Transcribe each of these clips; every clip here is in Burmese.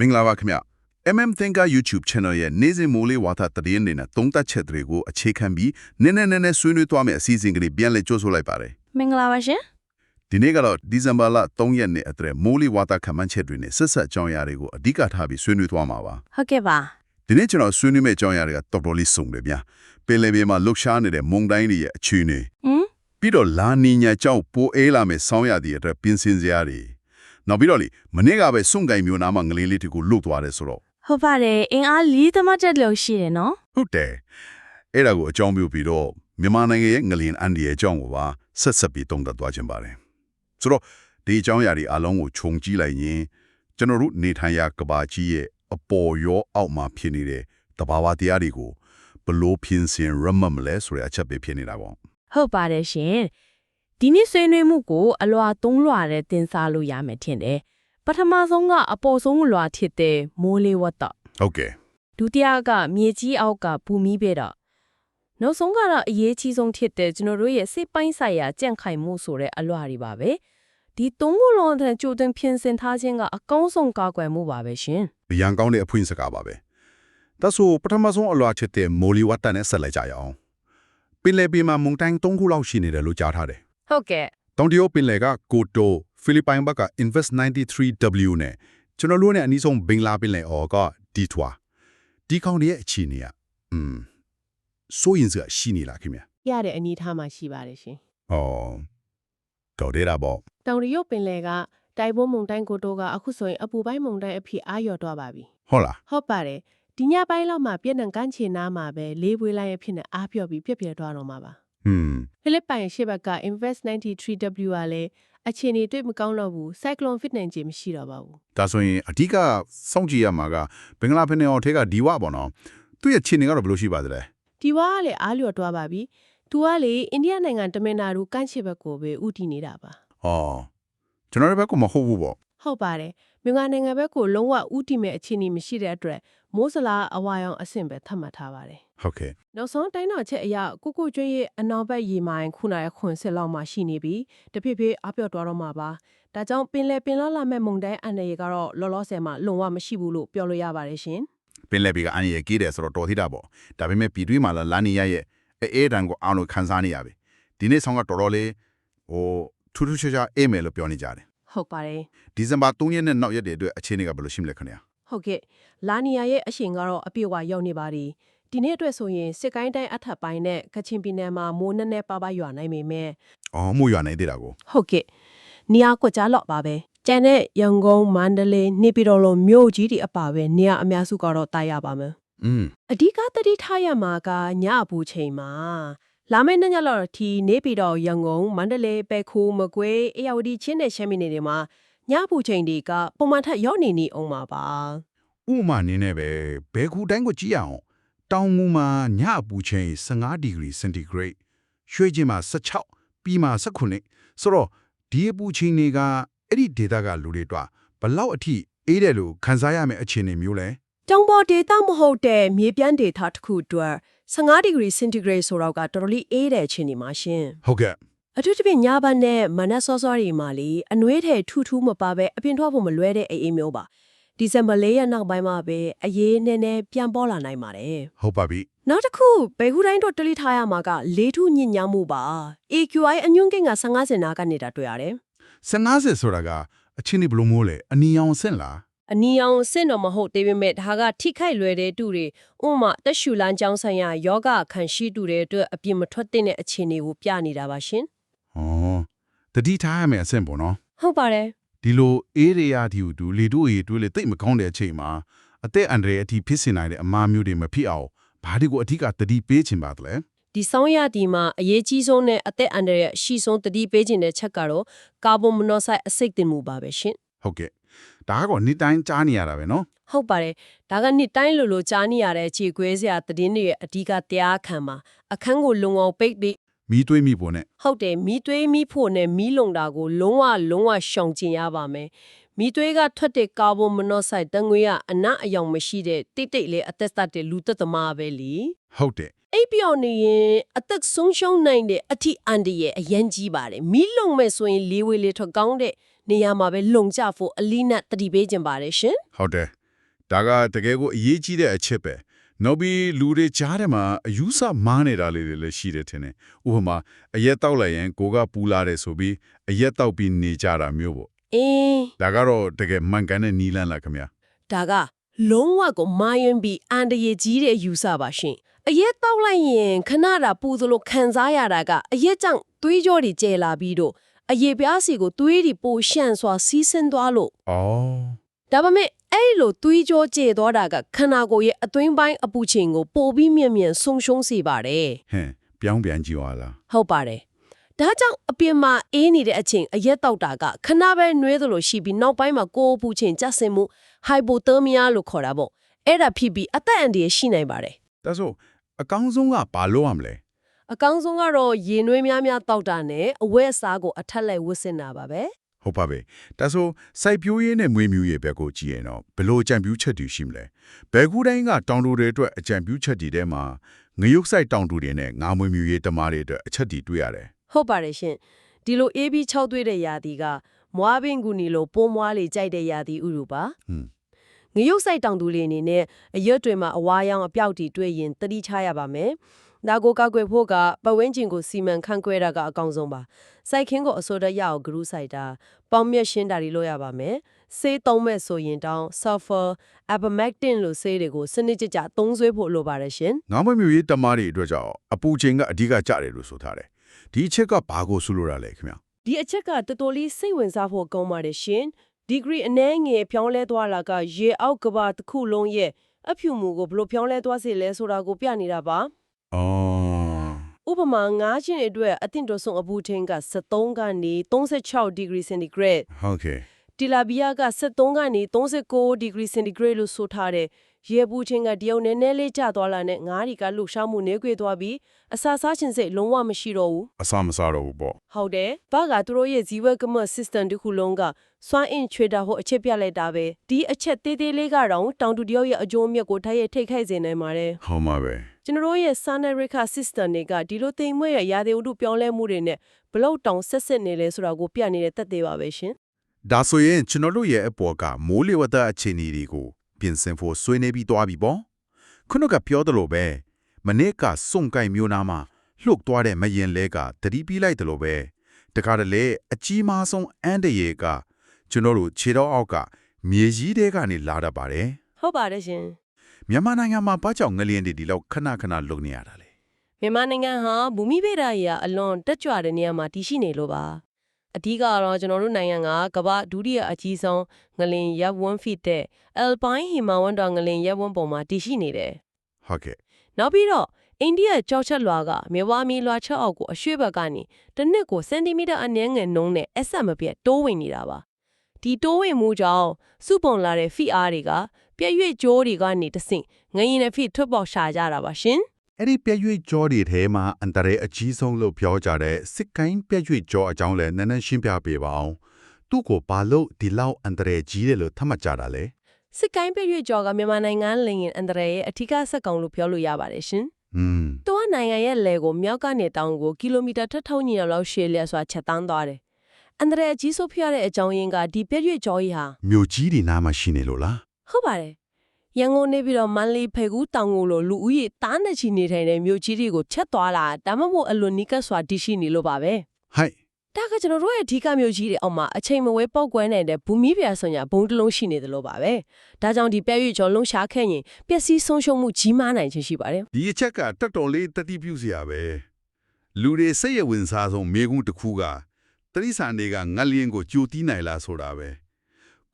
မင်္ဂလာပါခင်ဗျ MM Thinker YouTube Channel ရဲ့နေ့စဉ်မိုးလေးဝါသတည်င်းနေတဲ့သုံးသက်ချက်တွေကိုအခြေခံပြီးနည်းနည်းနည်းနည်းဆွေးနွေးသွားမယ့်အစီအစဉ်ကလေးပြန်လည်ကြိုးဆိုလိုက်ပါတယ်မင်္ဂလာပါရှင်ဒီနေ့ကတော့ဒီဇင်ဘာလ3ရက်နေ့အတွက်မိုးလေးဝါသခံမှန်းချက်တွေနဲ့ဆက်ဆက်အကြောင်းအရာတွေကိုအဓိကထားပြီးဆွေးနွေးသွားမှာပါဟုတ်ကဲ့ပါဒီနေ့ကျွန်တော်ဆွေးနွေးမယ့်အကြောင်းအရာတွေကတော်တော်လေးစုံတယ်ဗျာပင်လယ်ပြင်မှာလှုပ်ရှားနေတဲ့မုန်တိုင်းတွေရဲ့အခြေအနေဟမ်ပြီးတော့လာနီညာကြောင့်ပိုအေးလာမယ့်ဆောင်းရာသီအတွက်ပြင်ဆင်စရာတွေ နောက်ပြီးတော့လေမနေ့ကပဲစွန့်ကင်မျိုးနားမှာငလေးလေးတွေကိုလှုပ်သွားတယ်ဆိုတော့ဟုတ်ပါတယ်အင်အားလေးသမတ်တက်လို့ရှိတယ်နော်ဟုတ်တယ်အဲ့ဒါကိုအကြောင်းပြုပြီးတော့မြန်မာနိုင်ငံရဲ့ငလျင်အန်ဒီရဲ့အကြောင်းကိုပါဆက်ဆက်ပြီးတုံ့တက်သွားခြင်းပါတယ်ဆိုတော့ဒီအကြောင်းအရာတွေအလုံးကိုခြုံကြည့်လိုက်ရင်ကျွန်တော်တို့နေထိုင်ရာကဘာကြီးရဲ့အပေါ်ရောအောက်မှာဖြစ်နေတဲ့တဘာဝတရားတွေကိုဘလို့ပြင်ဆင်ရမမလဲဆိုတဲ့အချက်ပဲဖြစ်နေတာပေါ့ဟုတ်ပါတယ်ရှင် ဒီနေ့ဆွေးနွေးမှုကိုအလွာသုံးလွာတဲ့တင်စားလို့ရမယ်ထင်တယ်ပထမဆုံးကအပေါ်ဆုံးလွာဖြစ်တဲ့မိုးလေးဝတ်တော့ဟုတ်ကဲ့ဒုတိယကမြေကြီးအောက်ကပူမီးပဲတော့နောက်ဆုံးကတော့အရေးကြီးဆုံးဖြစ်တဲ့ကျွန်တော်တို့ရဲ့စိတ်ပိုင်းဆိုင်ရာကြန့်ခိုင်မှုဆိုတဲ့အလွာတွေပါပဲဒီသုံးခုလုံးတဲ့ကြိုတင်ပြင်ဆင်ထားခြင်းကအကောင်းဆုံးကာကွယ်မှုပါပဲရှင်အရန်ကောင်းတဲ့အဖွင့်စကားပါပဲဒါဆိုပထမဆုံးအလွာချစ်တဲ့မိုလီဝတ်တန်နဲ့ဆက်လိုက်ကြရအောင်ပင်လယ်ပြင်မှာမုန်တိုင်း၃ခုလောက်ရှိနေတယ်လို့ကြားထားတယ် ဟုတ်ကဲ့တောင်တရုတ်ပင်လယ်ကကိုတိုဖိလစ်ပိုင်ဘက်က Invest 93W နဲ့ကျွန်တော်တို့နဲ့အနည်းဆုံးဘင်္ဂလားပင်လယ်အော်ကဒီထွာဒီကောင်တွေရဲ့အခြေအနေကအင်းစိုးရင်စရာရှိနေလားခင်ဗျာရတဲ့အနေထားမှာရှိပါတယ်ရှင်။အော်တော်သေးတာပေါ့တောင်တရုတ်ပင်လယ်ကတိုက်ပွဲမုန်တိုင်းကိုတိုကအခုဆိုရင်အပူပိုင်းမုန်တိုင်းအဖြစ်အာရုံတော့ပါပြီ။ဟုတ်လား။ဟုတ်ပါတယ်။ဒီညပိုင်းလောက်မှာပြည်နှံကန်းချေနားမှာပဲလေးပွေးလိုက်ရဖြစ်နေအားပြော့ပြီးပြက်ပြဲသွားတော့မှာပါ ဟွန်း။ဖိလစ်ပိုင်ရှေ့ဘက်က Invest 93W ကလည်းအခြေအနေတွေ့မကောင်းတော့ဘူး။ Cyclone fit နိုင်ခြင်းမရှိတော့ပါဘူးဒါဆိုရင်အဓိကစောင့်ကြည့်ရမှာကဘင်္ဂလားပင်လယ်အော်ထဲကဒီဝပေါ့နော်သူ့ရဲ့ခြေနေကတော့ဘယ်လိုရှိပါသလဲ။ဒီဝါကလည်းအားလျော်သွားပါပြီ။ तू ကလေအိန္ဒိယနိုင်ငံတမင်နာရူကန်းချစ်ဘက်ကိုပဲဥတီနေတာပါဩကျွန်တော်တို့ဘက်ကမဟုတ်ဘူးပေါ့။ဟုတ်ပါတယ်။ မြန်မာနိုင်ငံဘက်ကိုလုံးဝဥတီမဲ့အခြေအနေမရှိတဲ့အတွက်မိုးစလာအဝါရောင်အဆင့်ပဲသတ်မှတ်ထားပါတယ်။ဟုတ်ကဲ့နောက်ဆုံးတိုင်းတော်ချက်အရကိုကိုကျွေးရဲ့အနောက်ဘက်ရေမိုင်ခုနရဲ့ခွန်စစ်လောက်မှရှိနေပြီတဖြည်းဖြည်းအပြော့သွားတော့မှာပါဒါကြောင့်ပင်လယ်ပင်လောက်လာမဲ့မုန်တိုင်းအန္တရာယ်ကတော့လောလောဆယ်မှာလုံဝမရှိဘူးလို့ပြောလို့ရပါတယ်ရှင်ပင်လယ်ပြင်ကအန်ရည်ကြီးတယ်ဆိုတော့တော်သေးတာပေါ့ဒါပေမဲ့ပြည်တွင်းမှာလာလာနေရရဲ့အဲအဲတန်ကိုအောင်လို့ခန်းစားနေရပြီဒီနေ့ဆောင်ကတော်တော်လေးဟိုထူးထူးခြားခြားအေးမယ်လို့ပြောနေကြတယ် ဟုတ်ပါတယ်ဒီဇင်ဘာ3ရက်နဲ့နောက်ရက်တွေအတွက်အခြေအနေကဘယ်လိုရှိမလဲခင်ဗျာဟုတ်ကဲ့လာနီယာရဲ့အရှင်ကတော့အပြည့်အဝရောက်နေပါပြီဒီနေ့အတွက်ဆိုရင်စစ်ကိုင်းတိုင်းအထက်ပိုင်းနဲ့ကချင်ပြည်နယ်မှာမိုးနည်းနည်းပါးပါးရွာနိုင်ပေမဲ့အော်မှုရွာနေသေးတာကိုဟုတ်ကဲ့နေရာကွက်ကြားလောက်ပါပဲကျန်တဲ့ရန်ကုန်မန္တလေးနေပြည်တော်လိုမြို့ကြီးတွေအပါပဲနေရာအများစုကတော့တာရပါမယ်อืมအဓိကသတိထားရမှာကညအပူချိန်မှာ လာမယ့်နေ့ညလောက်ထီနေပြည်တော်ရန်ကုန်မန္တလေးပဲခူးမကွေးအေရဝတီချင်းနဲ့ရှမ်းပြည်နယ်တွေမှာညအပူချိန်တွေကပုံမှန်ထက်ရော့နေနေအောင်ပါပါဥမာနေနဲ့ပဲဘဲခုတိုင်းကိုကြည့်ရအောင်တောင်ငူမှာညအပူချိန်15ဒီဂရီစင်တီဂရိတ်ရွှေကျင်မှာ16ပြီးမှာ19ဆိုတော့ဒီအပူချိန်တွေကအဲ့ဒီဒေတာကလူတွေတော့ဘလောက်အထိအေးတယ်လို့ခန်းစားရမယ့်အခြေအနေမျိုးလဲတောင်ပေါ်ဒေသမဟုတ်တဲ့မြေပြန့်ဒေသတစ်ခုအတွက် 15ဒီဂရီစင်တီဂရိတ်ဆိုတော့ကတော်တော်လေးအေးတဲ့အချိန်ဒီမှာရှင်ဟုတ်ကဲ့အထူးသဖြင့်ညဘက်နဲ့မနက်စောစောတွေမှာလေအနှွေးထဲထူထူမပါပဲအပြင်ထွက်ဖို့မလွဲတဲ့အေးအေးမျိုးပါဒီဇင်ဘာ၄ရက်နောက်ပိုင်းမှာပဲအရေးနည်းနည်းပြန်ပေါ်လာနိုင်ပါတယ်ဟုတ်ပါပြီနောက်တစ်ခုဘေခုတိုင်းတို့တလိထားရမှာကလေးထုညညမှုပါ AQI အညွန့်ကိန်းက15စင်နာကနေတာတွေ့ရတယ်50ဆိုတာကအချင်းဒီဘယ်လိုမိုးလဲအနီအောင်ဆင့်လား အနီအောင်အဆင့်တော့မဟုတ်သေးပေမဲ့ဒါကထိခိုက်လွယ်တဲ့တူတွေဥပမာတက်ရှူလန်းကြောင်းဆိုင်ရာယောဂခံရှိတူတွေအတွက်အပြင်မထွက်တဲ့အခြေအနေကိုပြနေတာပါရှင်ဩတတိထားရမယ့်အဆင့်ပေါ့နော်ဟုတ်ပါတယ်ဒီလိုအေးရရာဒီဟုတူလေတို့ရေတွေးလေတိတ်မကောင်းတဲ့အချိန်မှာအသက်အန္တရာယ်အထိဖြစ်စေနိုင်တဲ့အမားမျိုးတွေမဖြစ်အောင်ဘာတွေကိုအထူးကတတိပေးချင်ပါသလဲဒီဆောင်းရတီမှာအရေးကြီးဆုံးနဲ့အသက်အန္တရာယ်အရှိဆုံးတတိပေးခြင်းတဲ့ချက်ကတော့ကာဗွန်မနိုက်ဆိုက်အဆိပ်တင်မှုပါပဲရှင်ဟုတ်ကဲ့ ဒါကတော့နေ့တိုင်းကြားနေရတာပဲနော်ဟုတ်ပါတယ်ဒါကနှစ်တိုင်းလိုလိုကြားနေရတဲ့ခြေခွဲစရာသတင်းတွေရဲ့အဓိကတရားခံမှာအခန်းကိုလုံအောင်ပိတ်ပြီးမီးတွေးမိဖို့နဲ့ဟုတ်တယ်မီးသွေးမီးဖို့နဲ့မီးလုံတာကိုလုံးဝလုံးဝရှောင်ကျင်ရပါမယ်မီးသွေးကထွက်တဲ့ကာဗွန်မနိုက်ဆိုက်တန်ငွေကအနံ့အယောင်မရှိတဲ့တိတ်တိတ်လေးအသက်သက်တဲ့လူသက်သမားပဲလीဟုတ်တယ်အိပ်ပျော်နေရင်အသက်ဆုံးရှုံးနိုင်တဲ့အထီအန်ဒီရဲ့အရန်ကြီးပါတယ်မီးလုံမဲ့ဆိုရင်လေးဝေးလေးထွက်ကောင်းတဲ့ နေရာမှာပဲလုံကြဖို့အလီနတ်တတိပေးခြင်းပါတယ်ရှင်ဟုတ်တယ်ဒါကတကယ်ကိုအရေးကြီးတဲ့အချက်ပဲနောက်ပြီးလူတွေကြားထဲမှာအယူဆမားနေတာလေးတွေလည်းရှိတယ်ထင်တယ်ဥပမာအရက်တောက်လိုက်ရင်ကိုကပူလာတယ်ဆိုပြီးအရက်တောက်ပြီးနေကြတာမျိုးပေါ့အင်းဒါကတော့တကယ်မှန်ကန်တဲ့နီးလန်းလားခင်ဗျာဒါကလုံးဝကိုမာယွန်းပြီးအန်တရကြီးတဲ့ယူဆပါရှင်အရက်တောက်လိုက်ရင်ခဏတာပူသလိုခံစားရတာကအရက်ကြောင့်သွေးကြောတွေကျဲလာပြီးတော့ အရေပြားစီကိုသွေးတွေပိုရှန့်စွာစီးဆင်းသွားလို့။အော်ဒါပေမဲ့အဲ့လိုသွေးကြောကျဲသွားတာကခန္ဓာကိုယ်ရဲ့အတွင်းပိုင်းအပူချိန်ကိုပိုပြီးမြင့်မြင့်ဆုံးရှုံးစေပါတယ်ဟင်ပြောင်းပြန်ကြည့်ပါလားဟုတ်ပါတယ်ဒါကြောင့်အပြင်မှာအေးနေတဲ့အချိန်အရက်တောက်တာကခဏပဲနှွေးသလိုရှိပြီးနောက်ပိုင်းမှာကိုယ်အပူချိန်ကျဆင်းမှု hypothermia လို့ခေါ်တာပေါ့အဲ့ဒါဖြစ်ပြီးအသက်အန္တရာယ်ရှိနိုင်ပါတယ်။ဒါဆိုအကောင်းဆုံးကဘာလို့ရမလဲ အကောင်းဆုံးကတော့ရေနွေးများများတောက်တာနဲ့အဝတ်အစားကိုအထက်လိုက်ဝတ်ဆင်တာပါပဲ။ဟုတ်ပါပဲ။ဒါဆိုစိုက်ပျိုးရေးနဲ့မွေးမြူရေးဘက်ကိုကြည့်ရင်တော့ဘယ်လိုအကြံပြုချက်တွေရှိမလဲ။ဘယ်ကူတိုင်းကတောင်တူတွေအတွက်အကြံပြုချက်တွေထဲမှာငရုတ်စိုက်တောင်တူတွေနဲ့ငါမွေးမြူရေးတမားတွေအတွက်အချက်တွေတွေ့ရတယ်ဟုတ်ပါတယ်ရှင်ဒီလို AB 6တွေ့တဲ့ယာတီကမွားပင်ကူနီလိုပိုးမွားလေးကြိုက်တဲ့ယာတီဥရုပါ။ဟွန်းငရုတ်ဆိုင်တောင်သူလေးအနေနဲ့အရွတ်တွေမှာအဝါရောင်အပြောက်တီတွေ့ရင်တတိချရပါမယ်။ ဒါကိုကောက်ွယ်ဖို့ကပတ်ဝန်းကျင်ကိုစီမံခန့်ခွဲတာကအကောင်းဆုံးပါ။စိုက်ခင်းကိုအစိုးရရအောင်ဂရုစိုက်တာပေါင်မြက်ရှင်းတာတွေလုပ်ရပါမယ်။ဆေးသုံးမဲ့ဆိုရင်တောင်း sulfur, ivermectin လို့ဆေးတွေကိုစနစ်ကျကျသုံးစွဲဖို့လိုပါတယ်ရှင်ငါမွေးမြူရေးတမားတွေအတွက်ကြောင့်အပူချိန်ကအဓိကကျတယ်လို့ဆိုထားတယ်။ဒီအချက်ကဘာကိုဆိုလိုတာလဲခင်ဗျာ။ဒီအချက်ကတော်တော်လေးစိတ်ဝင်စားဖို့ကောင်းပါတယ်ရှင်။ဒီဂရီအနည်းငယ်ပြောင်းလဲသွားလာကရေအောက်ကဘာတစ်ခုလုံးရဲ့အဖြူမှုကိုဘယ်လိုပြောင်းလဲသွားစေလဲဆိုတာကိုပြနေတာပါ။။အော် ဥပမာငါးချင်းအတွက်အသင့်တော်ဆုံးအပူချိန်က73ကနေ36 degree centigrade ဟုတ်ကဲ့တီလာဘီယာက73ကနေ39 degree centigrade လို့ဆိုထားတယ်ရေပူချိန်ကတရုတ်နည်းနည်းလေးကျသွားလာနဲ့ငါးရီကလှူရှားမှုနေခွေသွားပြီးအစာစားခြင်းစိတ်လုံးဝမရှိတော့ဘူးအစားမစားတော့ဘူးပေါ့ဟုတ်တယ်ဘာကသူတို့ရဲ့ဇီဝကမ system တစ်ခုလုံးကစွမ်းအင်ချွေတာဟိုအချက်ပြလိုက်တာပဲဒီအချက်သေးသေးလေးကတော့တောင်တူတယောက်ရဲ့အကျိုးအမြတ်ကိုထိုက်ရိုက်ထိတ်ခိုက်စေနိုင်ပါတယ်။ဟုတ်မှာပဲ ကျွန်တော်တို့ရဲ့ Sanarika system တွေကဒီလိုတိမ်မွေ့ရဲ့ရာသီဥတုပြောင်းလဲမှုတွေနဲ့ဘလောက်တောင်ဆက်ဆက်နေလဲဆိုတာကိုပြနေတဲ့သက်သေပါပဲရှင်။ဒါဆိုရင်ကျွန်တော်တို့ရဲ့အပေါ်ကမိုးလေဝသအခြေအနေတွေကိုပြင်ဆင်ဖို့ဆွေးနွေးပြီးသွားပြီပေါ့။ခုနကပြောသလိုပဲမနေ့ကစုံကိုင်မျိုးနာမှာလှုပ်သွားတဲ့မရင်လဲကတတိပြီးလိုက်တယ်လို့ပဲတခါတလေအကြီးမားဆုံးအန်တရေကကျွန်တော်တို့ခြေတော်အောက်ကမြေကြီးတဲကနေလာတတ်ပါတယ်ဟုတ်ပါတယ်ရှင်။ မြန်မာနိုင်ငံမှာဘာကြောင့်ငလျင်တွေဒီလောက်ခဏခဏလုံနေရတာလဲမြန်မာနိုင်ငံဟာဘူမိဗေဒရာအလွန်တက်ကြွတဲ့နေရာမှာတည်ရှိနေလို့ပါအဓိကတော့ကျွန်တော်တို့နိုင်ငံကကမ္ဘာဒုတိယအကြီးဆုံးငလင်ရပ်ဝန်းဖီတဲ့ Alpine Himalayan ငလင်ရပ်ဝန်းပေါ်မှာတည်ရှိနေတယ်။ဟုတ်ကဲ့နောက်ပြီးတော့အိန္ဒိယကြောက်ချက်လွာကမြဝါမီလွာချက်အောက်ကိုအရွှေ့ဘက်ကနေတစ်နှစ်ကိုစင်တီမီတာအနည်းငယ်နှုန်းနဲ့အဆက်မပြတ်တိုးဝင်နေတာပါဒီတိုးဝင်မှုကြောင့်စုပုံလာတဲ့ဖိအားတွေက ပြည့်ရွေ့ကြိုးတွေကနေတဆင့်ငရင်နဲ့ဖိထွက်ပေါ်ရှာကြတာပါရှင်အဲ့ဒီပြည့်ရွေ့ကြောတွေထဲမှာအန်တရဲအကြီးဆုံးလို့ပြောကြတဲ့စစ်ကိုင်းပြည့်ရွေ့ကြောအကြောင်းလဲနည်းနည်းရှင်းပြပေးပါအောင်သူ့ကိုဘာလို့ဒီလောက်အန်တရဲကြီးတယ်လို့သတ်မှတ်ကြတာလဲစစ်ကိုင်းပြည့်ရွေ့ကြောကမြန်မာနိုင်ငံလင်ရင်အန်ဒရရဲ့အထူးဆက်ကောင်လို့ပြောလို့ရပါတယ်ရှင်อืม။သူကနိုင်ငံရဲ့လေကိုမြောက်ကနေတောင်ကိုကီလိုမီတာတစ်ထောင်ညီလောက်ရှည်လျက်စွာချက်တန်းသွားတယ်။အန်ဒရအကြီးဆုံးဖြစ်ရတဲ့အကြောင်းရင်းကဒီပြည့်ရွေ့ကြောကြီးဟာမြို့ကြီးဒီနားမှာရှိနေလို့လား ဟုတ်ပါတယ်။ရန်ကုန်နေပြီးတော့မန္တလေးဖေကူးတောင်ကိုလိုလူဦးရေတားနဲ့ချီနေထိုင်တဲ့မြို့ကြီးတွေကိုချက်သွားတာဒါမှမဟုတ်အလွန်နီးကပ်စွာတည်ရှိနေလို့ပါပဲဟိုက်။ဒါကကျွန်တော်တို့ရဲ့အဓိကမြို့ကြီးတွေအောက်မှာအချိန်မဝဲပောက်ကွဲနိုင်တဲ့ဘူမိပြဆွန်ညာဘုံတစ်လုံးရှိနေတယ်လို့ပါပဲ။ဒါကြောင့်ဒီပြည့်ရွေ့ကြောလုံးရှားခဲ့ရင်ပျက်စီးဆုံးရှုံးမှုကြီးမားနိုင်ခြင်းရှိပါတယ်ဒီအချက်ကတက်တော်လေးတတိပြုစရာပဲလူတွေစိတ်ရဝင်စားဆုံးမေကုန်းတစ်ခုကတတိဆန်တွေကငလျင်ကိုကြိုတီးနိုင်လားဆိုတာပဲ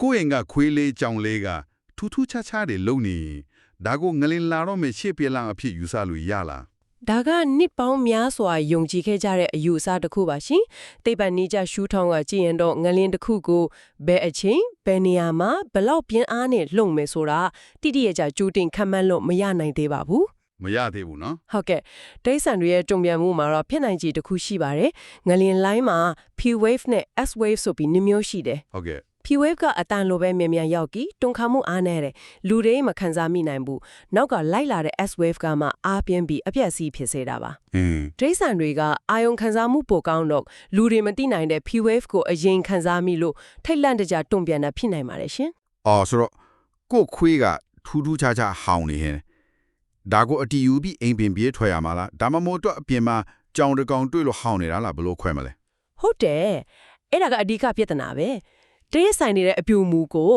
ကိုယ့်ရင်ကခွေးလေးကြောင်လေးက ထူးထူးခြားခြားတွေလုံနေရင်ဒါကိုငလျင်လာတော့မယ်ရှေ့ပြေလန့်အဖြစ်ယူဆလို့ရလား။ဒါကနှစ်ပေါင်းများစွာယုံကြည်ခဲ့ကြတဲ့အယူအဆတစ်ခုပါရှင်။တိတ်ပန်နီးကြရှူးထောင်းကကြည့်ရင်တော့ငလင်းတစ်ခုကိုဘယ်အချိန်ဘယ်နေရာမှာဘယ်လောက်ပြင်းအားနဲ့လှုံမယ်ဆိုတာတိတိကျကျကြိုတင်ခန့်မှန်းလို့မရနိုင်သေးပါဘူး။မရသေးဘူးနော်ဟုတ်ကဲ့ဒိတ်ဆန်တွေရဲ့တုံ့ပြန်မှုမှာတော့ဖြစ်နိုင်ခြေတစ်ခုရှိပါတယ်။ငလင်လိုင်းမှာ P wave နဲ့ S wave ဆိုပြီးနှမျိုးရှိတယ်ဟုတ်ကဲ့။ P wave ကအတန်လိုပဲမြန်မြန်ရောက်ပြီးတွန်းခါမှုအားနေတယ်။လူတွေမခံစားမိနိုင်ဘူး။နောက်ကလိုက်လာတဲ့ S wave ကမှအားပြင်းပြီးအပြက်စီးဖြစ်စေတာပါ။အင်းဒိတ်ဆန်တွေကအာယုံခံစားမှုပိုကောင်းတော့လူတွေမသိနိုင်တဲ့ P wave ကိုအရင်ခံစားမိလို့ထိတ်လန့်တကြတုံ့ပြန်တာဖြစ်နိုင်ပါတယ်ရှင်အော်ဆိုတော့ကို့ခွေးကထူးထူးခြားခြားဟောင်းနေဟင်ဒါကိုအတီယူပြီးအိမ်ပင်ပြေးထွက်ရမှာလားဒါမှမဟုတ်တော့အပြင်မှာကြောင်တစ်ကောင်တွေ့လို့ဟောင်းနေတာလားဘယ်လို့ခွဲမလဲဟုတ်တယ်အဲ့ဒါကအဓိကပြဿနာပဲ တရက်ဆိုင်နေတဲ့အပြူမူကို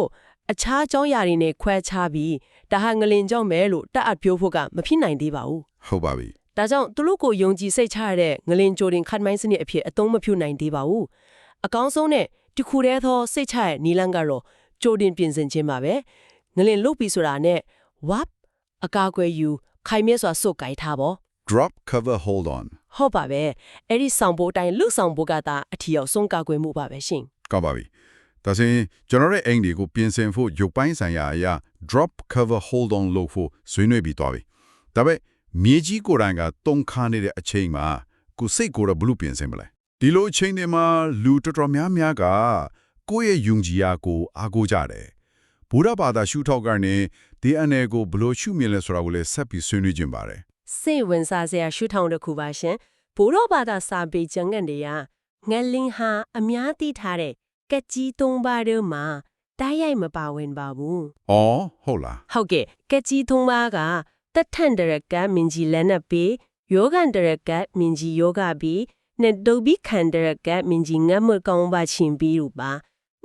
အခြားအကြောင်းအရာတွေနဲ့ခွဲခြားပြီးဒါဟာငလင်ကြောင့်ပဲလို့တတ်အပ်ပြောဖို့ကမဖြစ်နိုင်သေးပါဘူးဟုတ်ပါပြီဒါကြောင့်သူတို့ကိုယုံကြည်စိတ်ချရတဲ့ငလင်ကြိုတင်ခတ်မိုင်းစနစ်အဖြစ်အသုံးမပြုနိုင်သေးပါဘူးအကောင်းဆုံးနဲ့ဒီခုတည်းသောစိတ်ချရတဲ့နီလန်းကတော့ကြိုတင်ပြင်ဆင်ခြင်းပါပဲငလင်လုတ်ပြီဆိုတာနဲ့ wap အကာအကွယ်ယူခိုင်မြဲစွာစုပ်ကိုင်ထားပေါ့ drop cover hold on ဟုတ်ပါပဲအဲ့ဒီဆောင်ဖို့အတိုင်းလွတ်ဆောင်ဖို့ကသာအထီရောက်ဆုံးကာကွယ်မှုပါပဲရှင်ကောင်းပါပြီ ဒါဆိုရင်ကျွန်တော်ရဲ့အိမ်တွေကိုပြင်ဆင်ဖို့ရုပ်ပိုင်းဆိုင်ရာအရာ drop cover hold on လို့ဖို့ဆွေးနွေးပြီးသွားပြီဒါပေမဲ့မြေကြီးကိုယ်တိုင်ကတုံခါနေတဲ့အချိန်မှာကိုယ်စိတ်ကိုယ်တော့ဘလို့ပြင်ဆင်မလဲဒီလိုအချိန်တွေမှာလူတော်တော်များများကကိုယ့်ရဲ့ယုံကြည်ရာကိုအားကိုးကြတယ်ဘုရားဘာသာရှုထောက်ကနေဒီအနေကိုဘလို့ရှုမြင်လဲဆိုတာကိုလည်းဆက်ပြီးဆွေးနွေးကြပါမယ်စိတ်ဝင်စားစရာရှုထောင့်တစ်ခုပါရှင်ဘိုးတော်ဘာသာစာပေကျမ်းဂန်တွေကငလင်းဟာအများသိထားတဲ့ ကက်ကြီးသုံးပါးတို့မှာတိုက်ရိုက်မပါဝင်ပါဘူး။အော်ဟုတ်လားဟုတ်ကဲ့ကက်ကြီးသုံးပါးကတက်ထန်တရကမင်ကြီးလက်နက်ပေးယောဂန်တရကမင်ကြီးယောဂပြီးနဲ့ဒုတ်ဘီခန်တရကမင်ကြီးငတ်မကောင်းပါချင်းပြီးလို့ပါ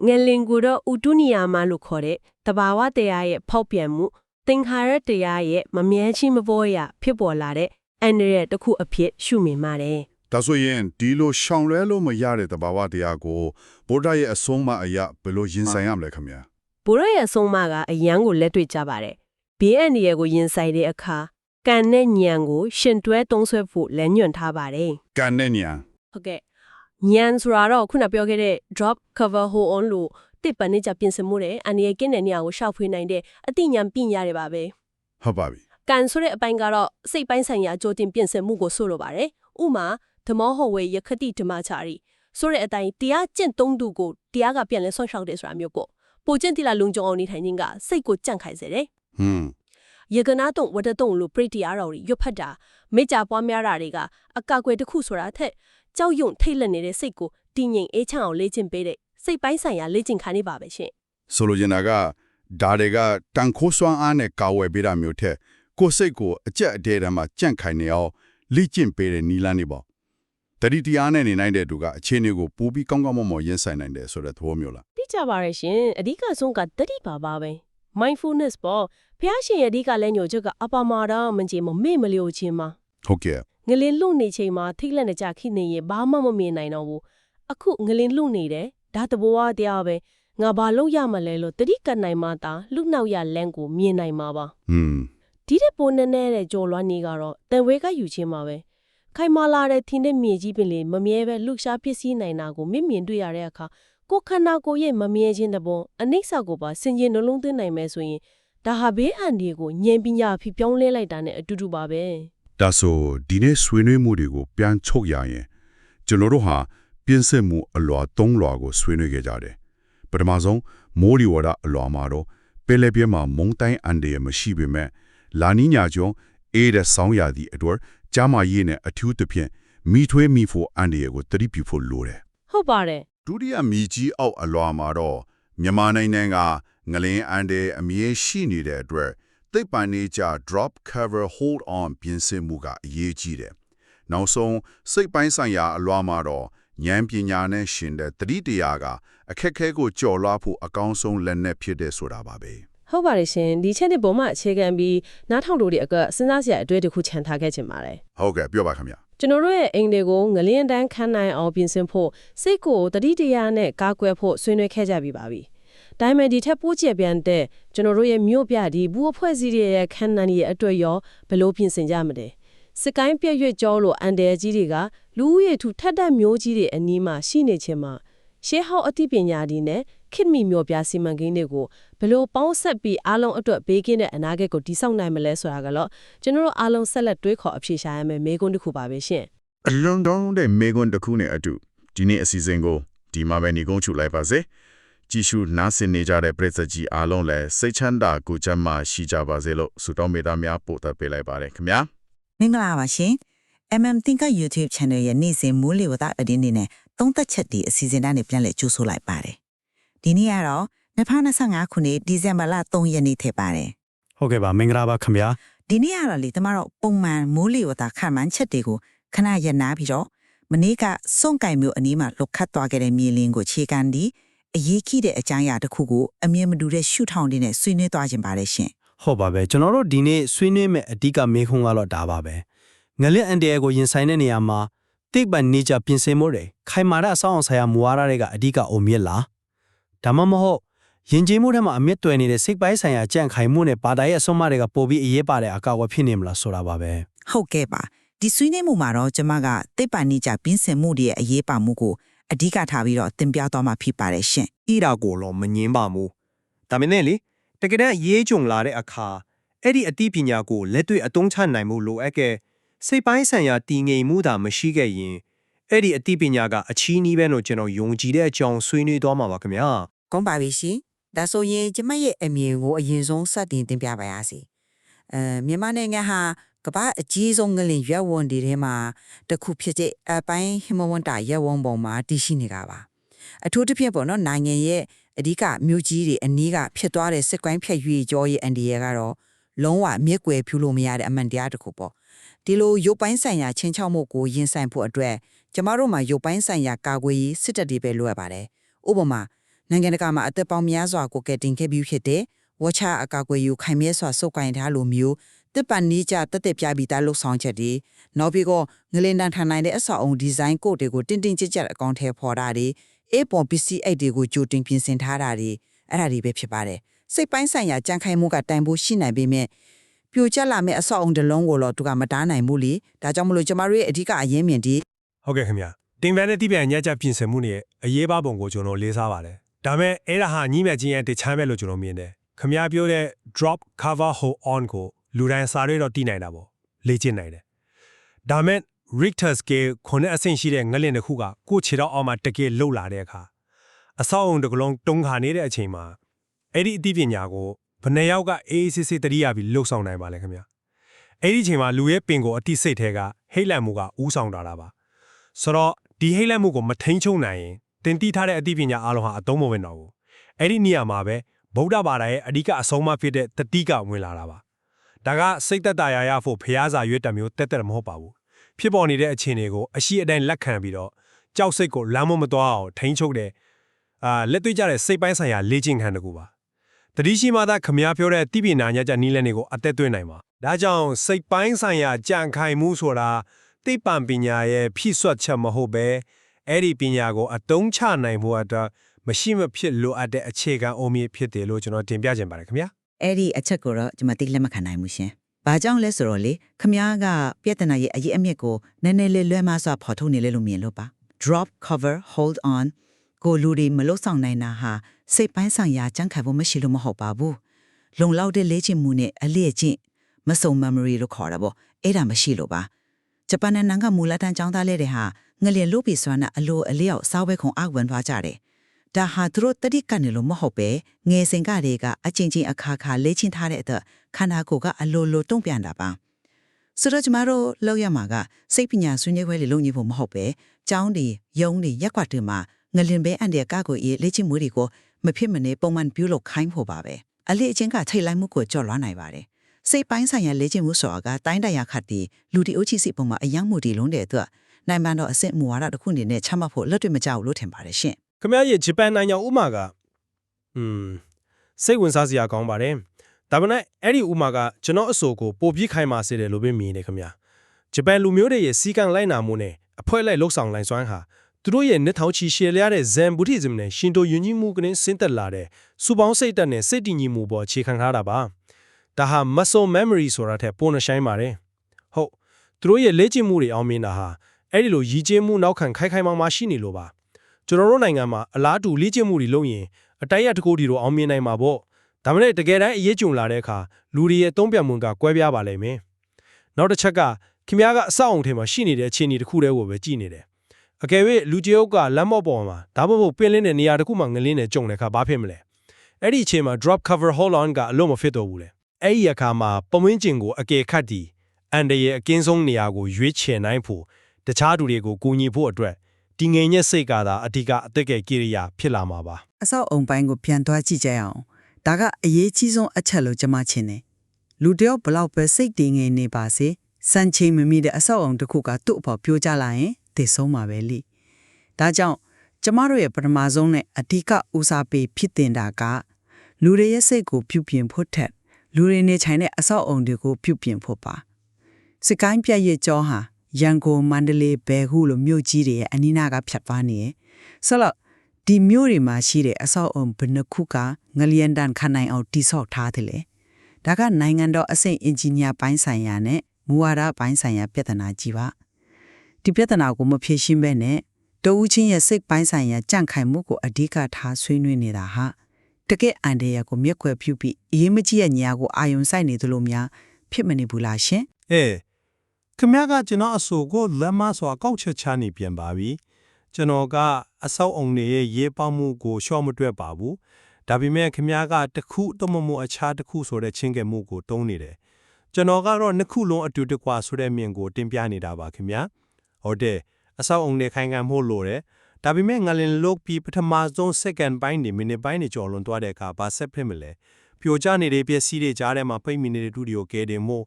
ငလင်ကိုတော့ဥတုနီယာမလို့ခေါ်တဲ့တဘာဝတရားရဲ့ဖောက်ပြန်မှုသင်္ခါရတရားရဲ့မမြဲချင်းမပေါ်ရဖြစ်ပေါ်လာတဲ့အန္တရာယ်တစ်ခုအဖြစ်ရှုမြင်ပါတယ်။ ဒါဆိုရင်ဒီလိုရှောင်လွဲလို့မရတဲ့တဘာဝတရားကိုဗုဒ္ဓရဲ့အဆုံးအမအရာဘယ်လိုရင်ဆိုင်ရမလဲခင်ဗျာဘိုးရရဲ့အဆုံးအမကအယံကိုလက်တွေ့ကြပါတယ်ဘေးအန္တရာယ်ကိုရင်ဆိုင်တဲ့အခါကံနဲ့ညံကိုရှင်တွဲသုံးဆွဲဖို့လမ်းညွှန်ထားပါတယ်။ကံနဲ့ညာဟုတ်ကဲ့ညံဆိုတာတော့ခုနပြောခဲ့တဲ့ drop cover hold on လို့တစ်ပန်နေကြပြင်ဆင်မှုတဲ့အန္တရာယ်ကင်းတဲ့နေရာကိုရှောက်ဖွေးနိုင်တဲ့အသိဉာဏ်ပညာတွေပါပဲဟုတ်ပါပြီကံဆိုတဲ့အပိုင်းကတော့စိတ်ပိုင်းဆိုင်ရာအကြိုတင်ပြင်ဆင်မှုကိုဆိုလိုပါတယ်ဥမာ ဓမ္မဟောဝေယခတိဓမ္မချာရီဆိုတဲ့အတိုင်းတရားကျင့်သုံးသူကိုတရားကပြန်လဲဆွန့်ရှောက်တယ်ဆိုတာမျိုးကိုပိုကျင့်တိလာလုံကြုံအောင်နေထိုင်ခြင်းကစိတ်ကိုကြန့်ခိုင်စေတယ်။ဟွန်းယေကနာတုံဝတ္တတုံလို့ပရိတရားတော်ကြီးရွတ်ဖတ်တာမိကြပွားများတာတွေကအကာအကွယ်တစ်ခုဆိုတာထက်ကြောက်ရွံ့ထိတ်လန့်နေတဲ့စိတ်ကိုတည်ငြိမ်အေးချမ်းအောင်လေ့ကျင့်ပေးတဲ့စိတ်ပိုင်းဆိုင်ရာလေ့ကျင့်ခန်းလေးပါပဲရှင်ဆိုလိုချင်တာကဒါတွေကတန်ခိုးစွမ်းအားနဲ့ကာဝယ်ပေးတာမျိုးထက်ကိုယ်စိတ်ကိုအကြက်အတဲတမ်းမှာကြန့်ခိုင်နေအောင်လိကျင့်ပေးတဲ့နီလန်းနေပေါ့။ တတိတရားနဲ့နေနိုင်တဲ့သူကအခြေအနေကိုပူပြီးကောင်းကောင်းမွန်မွန်ရင်ဆိုင်နိုင်တယ်ဆိုတဲ့သဘောမျိုးလားသိကြပါရဲ့ရှင်အဓိကဆုံးကတတိပါပါပဲ mindfulness ပေါ့ဖះရှင်ရဲ့အဓိကလည်းညိုချက်ကအပါမာဒမကြီးမမေ့မလျော့ခြင်းမှာ။ဟုတ်ကဲ့ငလင်လွတ်နေချိန်မှာထိတ်လန့်နေကြခိနေရင်ဘာမှမမြင်နိုင်တော့ဘူးအခုငလင်လွတ်နေတယ်ဒါတဘောဝတရားပဲငါဘာလုပ်ရမလဲလို့တတိကနိုင်မှသာလူနောက်ရလန်းကိုမြင်နိုင်မှာပါ။ဟွန်းဒီတဲ့ပုံနဲ့နဲ့တဲ့ကြော်လွှမ်းနေကတော့တန်ဝဲကယူခြင်းပါပဲ ခိုင်မာလာတဲ့ထင်းတဲ့မြေကြီးပင်လေမမြဲပဲလှူရှားပစ္စည်းနိုင်တာကိုမြင့်မြင်တွေ့ရတဲ့အခါကိုယ်ခန္ဓာကိုယ်ရဲ့မမြဲခြင်းတပုံအနိစ္စကိုပါစင်ကြင်နှလုံးသွင်းနိုင်မယ်ဆိုရင်ဒါဟာဘေးအန္တရာယ်ကိုဉာဏ်ပညာအဖြစ်ပြောင်းလဲလိုက်တာနဲ့အတူတူပါပဲဒါဆိုဒီနေ့ဆွေးနွေးမှုတွေကိုပြန်ချုပ်ရရင်ကျွန်တော်တို့ဟာပြင်ဆင်မှုအလွာသုံးလွာကိုဆွေးနွေးခဲ့ကြတယ်ပထမဆုံးမိုးရီဝါဒအလွာမှာတော့ပယ်လယ်ပြဲမှာမုန်တိုင်းအန်ဒီရမရှိပေမဲ့လာနီညာကျွန်းအေးတဲ့ဆောင်းရာသီအတွက် ကြားမရေးနဲ့အထူးသဖြင့်မိထွေးမိဖို့အန်ဒီရကိုတတိပြုဖို့လိုတယ်ဟုတ်ပါတယ်ဒုတိယမြကြီးအောက်အလွာမှာတော့မြန်မာနိုင်ငံကငလင်းအန်တဲ့အမြဲရှိနေတဲ့အတွက်သိပ္ပံနေကြ drop cover hold on ပြင်ဆင်မှုကအရေးကြီးတယ်။နောက်ဆုံးစိတ်ပိုင်းဆိုင်ရာအလွာမှာတော့ဉာဏ်ပညာနဲ့ရှင်တဲ့တတိတရားကအခက်အခဲကိုကြော်လွှားဖို့အကောင်းဆုံးလက်နက်ဖြစ်တဲ့ဆိုတာပါပဲ ဟုတ်ပါတယ်ရှင်ဒီချက်နဲ့ပုံမှအခြေခံပြီးနားထောင်လို့ဒီအကစဉ်းစားစရာအတွေ့အတစ်ခုခြံထားခဲ့ခြင်းပါတယ်။ဟုတ်ကဲ့ပြောပါခင်ဗျာကျွန်တော်တို့ရဲ့အိမ်တွေကိုငလင်းတန်းခန်းနိုင်အောင်ပြင်ဆင်ဖို့စိတ်ကိုတတိတရားနဲ့ကာကွယ်ဖို့ဆွေးနွေးခဲ့ကြပြီးပါပြီ။ဒါပေမဲ့ဒီထက်ပိုးကျပြန်တဲ့ကျွန်တော်တို့ရဲ့မြို့ပြဒီဘူးအဖွဲ့အစည်းတွေရဲ့ခန်းနိုင်ရဲ့အတွက်ရောဘယ်လိုပြင်ဆင်ကြမလဲ။စကိုင်းပြည့်ရွက်ကြောလို့အန်တယ်ကြီးတွေကလူဦးရေထူထက်တက်မျိုးကြီးတွေအနီးမှာရှိနေခြင်းမှာရှေးဟောက်အသိပညာတွေနဲ့ ခေတ်မီမျိုးပြစီမံကိန်းတွေကိုဘယ်လိုပေါင်းဆက်ပြီးအားလုံးအတွက်ဘေးကင်းတဲ့အနာဂတ်ကိုတည်ဆောက်နိုင်မလဲဆိုတာကတော့ကျွန်တော်တို့အားလုံးဆက်လက်တွေးခေါ်အဖြေရှာရမယ့်မေးခွန်းတစ်ခုပါပဲရှင်။အလွန်တောင်းတဲ့မေကွန်းတစ်ခုနဲ့အတူဒီနေ့အစီအစဉ်ကိုဒီမှာပဲညီကုန်းချုပ်လိုက်ပါစေကြည့်ရှုနားဆင်နေကြတဲ့ပရိသတ်ကြီးအားလုံးလည်းစိတ်ချမ်းသာကိုယ်ချမ်းသာရှိကြပါစေလို့ဆုတောင်းမေတ္တာများပို့သပေးလိုက်ပါတယ်ခင်ဗျာမင်္ဂလာပါရှင် MM Think YouTube Channel ရဲ့နေ့စဉ်မိုးလေဝသအတင်းနေနဲ့သုံးသက်ချက်ဒီအစီအစဉ်တိုင်းနဲ့ပြန်လည်ကြိုးဆိုလိုက်ပါတယ် ဒီနေ့ကတော့2025ခုနှစ်ဒီဇင်ဘာလ3ရက်နေ့ထည့်ပါတယ်ဟုတ်ကဲ့ပါမင်္ဂလာပါခင်ဗျာဒီနေ့ကတော့လေတမတို့ပုံမှန်မိုးလေဝသခန့်မှန်းချက်တွေကိုခဏရပ်နားပြီးတော့မနေ့ကစွန့်ကင်မျိုးအနီးမှာလုတ်ခတ်သွားခဲ့တဲ့မြေလင်းကိုခြေကန်ဒီအရေးကြီးတဲ့အကြောင်းအရာတစ်ခုကိုအမြင်မတူတဲ့ရှုထောင့်တွေနဲ့ဆွေးနွေးသွားခြင်းပါတယ်ရှင်ဟုတ်ပါပဲကျွန်တော်တို့ဒီနေ့ဆွေးနွေးမဲ့အဓိကမေးခွန်းကတော့ဒါပါပဲငလစ်အန်တရဲကိုရင်ဆိုင်တဲ့နေရာမှာတိတ်ပန်နေကြပြင်ဆင်မှုတွေခိုင်မာတဲ့အဆောင်အောင်ဆိုင်ရာမူဝါဒတွေကအဓိကအုံမြင့်လား ဒါမှမဟုတ်ယဉ်ကျေးမှုထဲမှာအမြင့်တွယ်နေတဲ့စိတ်ပိုင်းဆိုင်ရာကြန့်ခိုင်မှုနဲ့ဘာသာရဲ့အဆုံးအမတွေကပိုပြီးအရေးပါတဲ့အကောက်အဝယ်ဖြစ်နေမလားဆိုတာပါပဲဟုတ်ကဲ့ပါဒီဆွေးနွေးမှုမှာတော့ကျမကတိတ်ပန်နေကြပြင်းစင်မှုတွေရဲ့အရေးပါမှုကိုအဓိကထားပြီးတော့သင်ပြသွားမှာဖြစ်ပါတယ်ရှင်ဤတာကိုတော့မငင်းပါဘူးဒါမင်းလေတကယ်တမ်းရေးကြုံလာတဲ့အခါအဲ့ဒီအသိပညာကိုလက်တွေ့အသုံးချနိုင်မှုလိုအပ်ကဲစိတ်ပိုင်းဆိုင်ရာတည်ငြိမ်မှုသာမရှိခဲ့ရင်အဲ့ဒီအသိပညာကအချီးနှီးပဲလို့ကျွန်တော်ယုံကြည်တဲ့အကြောင်းဆွေးနွေးသွားမှာပါခင်ဗျာ ကောင်းပါပြီရှင်ဒါဆိုရင်ကျမရဲ့အမြင်ကိုအရင်ဆုံးစတင်တင်ပြပါရစေအဲမြန်မာနိုင်ငံဟာကမ္ဘာအကြီးဆုံးငလင်ရွက်ဝန်တွေထဲမှာတစ်ခုဖြစ်တဲ့အပိုင်းဟိမဝန္တာရွက်ဝန်ပေါ်မှာတည်ရှိနေတာပါအထူးသဖြင့်ပေါ့နော်နိုင်ငံရဲ့အဓိကမြို့ကြီးတွေအနည်းကဖြစ်သွားတဲ့စစ်ကွိုင်းဖြတ်ရွေကြောရဲ့အန်ဒီရဲကတော့လုံးဝမြက်ွယ်ဖြူလို့မရတဲ့အမှန်တရားတစ်ခုပေါ့ဒီလိုရုပ်ပိုင်းဆိုင်ရာချင်းချောက်မှုကိုရင်ဆိုင်ဖို့အတွက်ကျမတို့မှာရုပ်ပိုင်းဆိုင်ရာကာကွယ်ရေးစစ်တပ်တွေပဲလိုအပ်ပါတယ်ဥပမာ နိုင်ငံတကာမှာအသက်ပေါင်းများစွာကိုကယ်တင်ခဲ့ပြီးဖြစ်တဲ့ဝချအကာအကွယ်ယူခိုင်မြဲစွာစုပ်ကိုင်ထားလိုမျိုးတစ်ပန်နီးကြတက်တက်ပြပြီးသားလှုပ်ဆောင်ချက်တွေနောက်ပြီးတော့ငလင်တန်ထန်နိုင်တဲ့အဆောက်အုံဒီဇိုင်းကိုတွေကိုတင်းတင်းကြပ်ကြပ်အကောင့်ထဲပေါ်တာတွေအေးပေါ်ပစ္စည်းအိတ်တွေကိုကြိုတင်ပြင်ဆင်ထားတာတွေအဲ့ဒါတွေပဲဖြစ်ပါတယ်စိတ်ပိုင်းဆိုင်ရာကြံခိုင်မှုကတိုင်ဖို့ရှိနိုင်ပေမဲ့ပြိုကျလာမဲ့အဆောက်အုံတစ်လုံးကိုတော့သူကမတားနိုင်ဘူးလေဒါကြောင့်မလို့ကျမတို့ရဲ့အဓိကအရင်းမြင်ဒီဟုတ်ကဲ့ခင်ဗျာတင်ပန်တဲ့တိပြန်ညက်ကြပြင်ဆင်မှုနဲ့အရေးပါပုံကိုကျွန်တော်လေးစားပါတယ် ဒါမဲ့အဲ့ဒါဟာညီးမြချင်းရဲ့တခြားပဲလို့ကျွန်တော်မြင်တယ်ခင်ဗျာပြောတဲ့ drop cover hold on ကိုလူတိုင်းစာရဲတော့တည်နိုင်တာပေါ့လေ့ကျင့်နိုင်တယ်ဒါမဲ့ Richter scale ခုနှစ်အဆင့်ရှိတဲ့ငလင်တစ်ခုကကိုယ့်ခြေတော့အောက်မှာတကယ်လှုပ်လာတဲ့အခါအဆောက်အုံတစ်ကလုံးတုံးခါနေတဲ့အချိန်မှာအဲ့ဒီအသိပညာကိုဘယ်နှယောက်ကအေးအေးဆေးဆေးတတိယပြီးလှုပ်ဆောင်နိုင်ပါလဲခင်ဗျာအဲ့ဒီအချိန်မှာလူရဲ့ပင်ကိုအတိစိတ်ထဲကဟိတ်လန့်မှုကဥဆောင်တာတာပါဆိုတော့ဒီဟိတ်လန့်မှုကိုမထိန်ချုံနိုင်ရင် တင်တီးထားတဲ့အသိပညာအလုံးဟာအသုံးမဝင်တော့ဘူးအဲ့ဒီနေရာမှာပဲဗုဒ္ဓဘာသာရဲ့အဓိကအဆုံးအမဖြစ်တဲ့တတိကဝင်လာတာပါဒါကစိတ်သက်သာရာရဖို့ဖျားစာရွတ်တမျိုးတက်တက်မဟုတ်ပါဘူးဖြစ်ပေါ်နေတဲ့အခြေအနေကိုအရှိအတိုင်းလက်ခံပြီးတော့ကြောက်စိတ်ကိုလမ်းမမသွားအောင်ထိန်းချုပ်တဲ့အာလက်တွေ့ကြတဲ့စိတ်ပိုင်းဆိုင်ရာလေ့ကျင့်ခန်းတစ်ခုပါတတိရှိမှသာခမည်းပြောတဲ့တိပိနာညကြနီးလက်တွေကိုအသက်သွင်းနိုင်ပါဒါကြောင့်စိတ်ပိုင်းဆိုင်ရာကြံခိုင်မှုဆိုတာသိပ္ပံပညာရဲ့ဖြည့်ဆွတ်ချက်မဟုတ်ပဲ အဲ့ဒီပညာကိုအတုံးချနိုင်ဖို့အတွက်မရှိမဖြစ်လိုအပ်တဲ့အခြေခံအုံမြင့်ဖြစ်တယ်လို့ကျွန်တော်တင်ပြခြင်းပါတယ်ခင်ဗျာအဲ့ဒီအချက်ကိုတော့ကျွန်မသိလက်မခံနိုင်ဘူးရှင်။ဘာကြောင့်လဲဆိုတော့လေခမားကပြဿနာရဲ့အရေးအမြစ်ကိုနည်းနည်းလေးလွဲမစွာဖော်ထုတ်နေလေလို့မြင်လို့ပါ။ drop cover hold on ကိုလူတွေမလို့ဆောင်နိုင်တာဟာစိတ်ပိုင်းဆိုင်ရာကြံ့ခိုင်ဖို့မရှိလို့မဟုတ်ပါဘူး။လုံလောက်တဲ့လေ့ကျင့်မှုနဲ့အလျက်ကျင့်မစုံ memory လို့ခေါ်တာပေါ့။အဲ့ဒါမရှိလို့ပါ။ဂျပန်နိုင်ငံကမူလတန်းကျောင်းသားလေးတွေဟာ ငလျင်လို့ပြီးစွမ်းတဲ့အလိုအလျောက်စားဝဲခုံအောက်ဝင်သွားကြတယ်။ဒါဟာသူတို့တတိကနေလို့မဟုတ်ပဲငယ်စဉ်ကတည်းကအချင်းချင်းအခါခါလေ့ကျင့်ထားတဲ့အတွက်ခန္ဓာကိုယ်ကအလိုလိုတုံ့ပြန်တာပါဆိုတော့ကျမတို့လောက်ရမှာကစိတ်ပညာဆွေးနွေးပွဲတွေလုပ်နေဖို့မဟုတ်ပဲကျောင်းတွေယုံတွေရက်ကွက်တွေမှာငလင်ပဲအန်တဲ့ကကိုရေးလေ့ကျင့်မှုတွေကိုမဖြစ်မနေပုံမှန်ပြုလုပ်ခိုင်းဖို့ပါပဲအလေးအချင်းကထိတ်လိုက်မှုကိုကြော်လွှမ်းနိုင်ပါတယ်စိတ်ပိုင်းဆိုင်ရာလေ့ကျင့်မှုဆိုတာကတိုင်းတရာခတ်တီလူတီအိုချီစီပုံမှာအယံမှုတီလုံးတဲ့အတွက် နိုင်မှန်တော့အစစ်မူဝါဒတစ်ခုအနေနဲ့ချမှတ်ဖို့လက်တွေ့မကျဘူးလို့ထင်ပါတယ်ရှင့်ခမရရဲ့ဂျပန်နိုင်ငံဥမာကอืมစိတ်ဝင်စားစရာကောင်းပါတယ်ဒါပေမဲ့အဲ့ဒီဥမာကကျွန်တော်အဆိုကိုပိုပြီးခိုင်မာစေတယ်လို့ပဲမြင်နေခင်ဗျာဂျပန်လူမျိုးတွေရဲ့စီကံလိုက်နာမှုနဲ့အဖွဲလိုက်လှုပ်ဆောင်လိုက်စွမ်းဟာသူတို့ရဲ့နှစ်ထောင်ချီရှည်လျားတဲ့ဇန်ဗုဒ္ဓဇမ်နဲ့ရှင်တိုယဉ်ကြီးမှုကနဲ့ဆင်းသက်လာတဲ့စူပေါင်းစိတ်တက်နဲ့စိတ်တည်ငြိမ်မှုပေါ်အခြေခံထားတာပါဒါဟာ muscle memory ဆိုတာထက်ပိုနှဆိုင်ပါတယ်ဟုတ်သူတို့ရဲ့လေ့ကျင့်မှုတွေအောင်မြင်တာဟာ အဲ့ဒီလိုရည်ကျင်းမှုနောက်ခံခိုင်ခိုင်မာမာရှိနေလို့ပါကျွန်တော်တို့နိုင်ငံမှာအလားတူလေ့ကျင့်မှုတွေလုပ်ရင်အတိုက်ရတကူတီတို့အောင်မြင်နိုင်မှာပေါ့ဒါမှလည်းတကယ်တမ်းအရေးကြုံလာတဲ့အခါလူတွေရဲ့တုံးပြန်မှုကကွဲပြားပါလိမ့်မယ်နောက်တစ်ချက်ကခင်ဗျားကအဆောက်အုံထဲမှာရှိနေတဲ့အခြေအနေတစ်ခုတည်းကိုပဲကြည်နေတယ်အကယ်၍လူကြီးအုပ်ကလမ်းမော့ပေါ်မှာဒါမှမဟုတ်ပင်လင်းတဲ့နေရာတစ်ခုမှာငလင်းနဲ့ကြုံတဲ့အခါဘာဖြစ်မလဲအဲ့ဒီအချိန်မှာ drop cover hold on ကအလုံးမဖြစ်တော့ဘူးလေအဲ့ဒီအခါမှာပမင်းကျင်ကိုအကယ်ခတ်တီအန်တရဲ့အကင်းဆုံးနေရာကိုရွေးချယ်နိုင်ဖို့ တခြားသူတွေကိုကူညီဖို့အတွက်ဒီငြိမ်ညက်စိတ်ကသာအဓိကအသက်ကယ်ကိရိယာဖြစ်လာမှာပါအဆောက်အုံပိုင်းကိုပြန်သွားကြည့်ကြရအောင်ဒါကအရေးကြီးဆုံးအချက်လို့ကျွန်မချင်တယ်လူတယောက်ဘလောက်ပဲစိတ်တည်ငြိမ်နေပါစေစံချိန်မမီတဲ့အဆောက်အုံတစ်ခုကသူ့အပေါ်ပြိုကျလာရင်သိဆုံးမှာပဲလိဒါကြောင့်ကျမတို့ရဲ့ပထမဆုံးနဲ့အဓိကဦးစားပေးဖြစ်တင်တာကလူတွေရဲ့စိတ်ကိုပြုပြင်ဖို့ထက်လူတွေနေထိုင်တဲ့အဆောက်အုံတွေကိုပြုပြင်ဖို့ပါစကိုင်းပြတ်ရဲ့ကြောဟာ ရန်ကုန်မန္တလေးဘယ်ဟုလိုမြို့ကြီးတွေရဲ့အနီးနားကဖြတ်သွားနေရယ်ဆိုတော့ဒီမျိုးတွေမှာရှိတဲ့အဆောက်အုံဘယ်နှခုကငလျင်တန်ခနိုင်အောင်တိဆောက်ထားတယ်လေဒါကနိုင်ငံတော်အဆင့်အင်ဂျင်နီယာပိုင်းဆိုင်ရာနဲ့မူဝါဒပိုင်းဆိုင်ရာပြဿနာကြီးပါဒီပြဿနာကိုမဖြေရှင်းဘဲနဲ့တဦးချင်းရဲ့စိတ်ပိုင်းဆိုင်ရာကြန့်ခိုင်မှုကိုအဓိကထားဆွေးနွေးနေတာဟာတကယ့်အန်တရာကိုမျက်ကွယ်ပြုပြီးအရေးမကြီးရဲ့ညာကိုအာယုံဆိုင်နေသလိုများဖြစ်မနေဘူးလားရှင်အေး ခင်ဗျားကကျွန်တော်အဆိုကိုလက်မစွာကောက်ချက်ချနေပြန်ပါပြီကျွန်တော်ကအဆောက်အုံတွေရဲ့ရေးပေါက်မှုကိုရှော့မတွက်ပါဘူးဒါပေမဲ့ခင်ဗျားကတစ်ခုတမမို့အခြားတစ်ခုဆိုတဲ့ချင်းကယ်မှုကိုတုံးနေတယ်ကျွန်တော်ကတော့နှစ်ခုလုံးအတူတကွာဆိုတဲ့မြင်ကိုတင်ပြနေတာပါခင်ဗျာဟုတ်တယ်အဆောက်အုံတွေခိုင်ခံမှုလို့တယ်ဒါပေမဲ့ငလင်လုတ်ပြီးပထမဆုံး second ပိုင်းနေမိနစ်ပိုင်းနေကျော်လွန်သွားတဲ့အခါဘာဆက်ဖြစ်မလဲပြိုကျနေတဲ့ပျက်စီးတွေကြားထဲမှာပိတ်မိနေတဲ့တူတွေကိုကဲတင်မှု